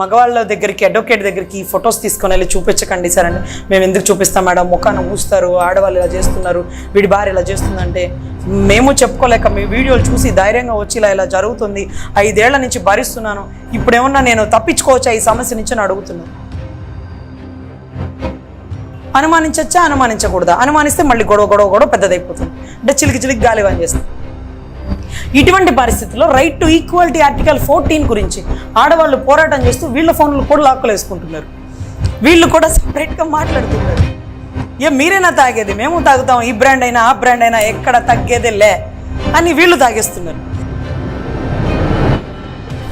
మగవాళ్ళ దగ్గరికి అడ్వకేట్ దగ్గరికి ఫొటోస్ తీసుకొని వెళ్ళి చూపించకండి సార్ అని మేము ఎందుకు చూపిస్తాం మేడం? ముఖాన్ని ఊస్తారు ఆడవాళ్ళు ఇలా చేస్తున్నారు వీడి భార్య ఇలా చేస్తుందంటే మేము చెప్పుకోలేక మీ వీడియోలు చూసి ధైర్యంగా వచ్చి ఇలా ఇలా జరుగుతుంది. ఐదేళ్ళ నుంచి భరిస్తున్నాను. ఇప్పుడు ఏమన్నా నేను తప్పించుకోవచ్చా? ఈ సమస్య నుంచి అని అడుగుతున్నాను. అనుమానించచ్చా? అనుమానించకూడదా? అనుమానిస్తే మళ్ళీ గొడవ గొడవ గొడవ పెద్దదైపోతుంది. అంటే చిలికి చిలికి గాలివాన్ చేస్తాను ఇటువంటి పరిస్థితుల్లో right to equality article fourteen గురించి ఆడవాళ్ళు పోరాటం చేస్తూ వీళ్ళ ఫోన్లు కూడా లాక్కులు వేసుకుంటున్నారు. వీళ్ళు కూడా సపరేట్గా మాట్లాడుతున్నారు. ఏ మీరైనా తాగేది మేము తాగుతాం ఈ బ్రాండ్ అయినా ఆ బ్రాండ్ అయినా ఎక్కడ తగ్గేదే లే అని వీళ్ళు తాగేస్తున్నారు.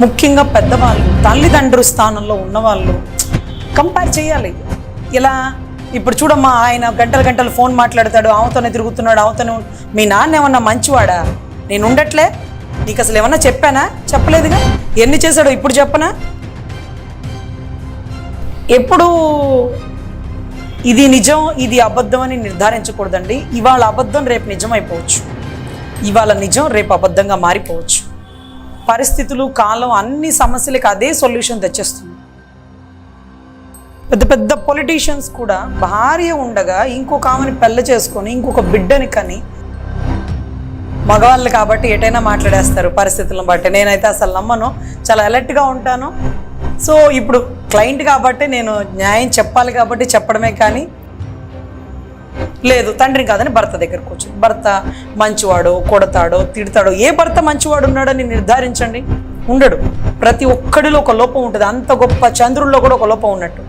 ముఖ్యంగా పెద్దవాళ్ళు తల్లిదండ్రుల స్థానంలో ఉన్నవాళ్ళు కంపేర్ చేయాలి. ఇలా ఇప్పుడు చూడమ్మా ఆయన గంటలు గంటలు ఫోన్ మాట్లాడతాడు ఆమెతోనే తిరుగుతున్నాడు ఆమెతోనే మీ నాన్న ఏమన్నా మంచివాడా? నేను ఉండట్లే నీకు అసలు ఏమన్నా చెప్పానా? చెప్పలేదుగా. ఎన్ని చేశాడో ఇప్పుడు చెప్పనా? ఎప్పుడు ఇది నిజం ఇది అబద్ధం అని నిర్ధారించకూడదండి. ఇవాళ అబద్ధం రేపు నిజం అయిపోవచ్చు ఇవాళ నిజం రేపు అబద్ధంగా మారిపోవచ్చు. పరిస్థితులు కాలం అన్ని సమస్యలకు అదే సొల్యూషన్ తెచ్చేస్తుంది. పెద్ద పెద్ద పొలిటీషియన్స్ కూడా భార్య ఉండగా ఇంకొక ఆమెని పెళ్ళ చేసుకొని ఇంకొక బిడ్డని కానీ మగవాళ్ళు కాబట్టి ఎటైనా మాట్లాడేస్తారు పరిస్థితులను బట్టి. నేనైతే అసలు నమ్మను. చాలా అలర్ట్గా ఉంటాను. సో ఇప్పుడు క్లయింట్ కాబట్టి నేను న్యాయం చెప్పాలి కాబట్టి చెప్పడమే కానీ లేదు తండ్రిని కాదని భర్త దగ్గర వచ్చి భర్త మంచివాడో కొడతాడో తిడతాడో ఏ భర్త మంచివాడు ఉన్నాడని నిర్ధారించండి. ఉండడు. ప్రతి ఒక్కడిలో ఒక లోపం ఉంటుంది. అంత గొప్ప చంద్రుల్లో కూడా ఒక లోపం ఉన్నట్టు.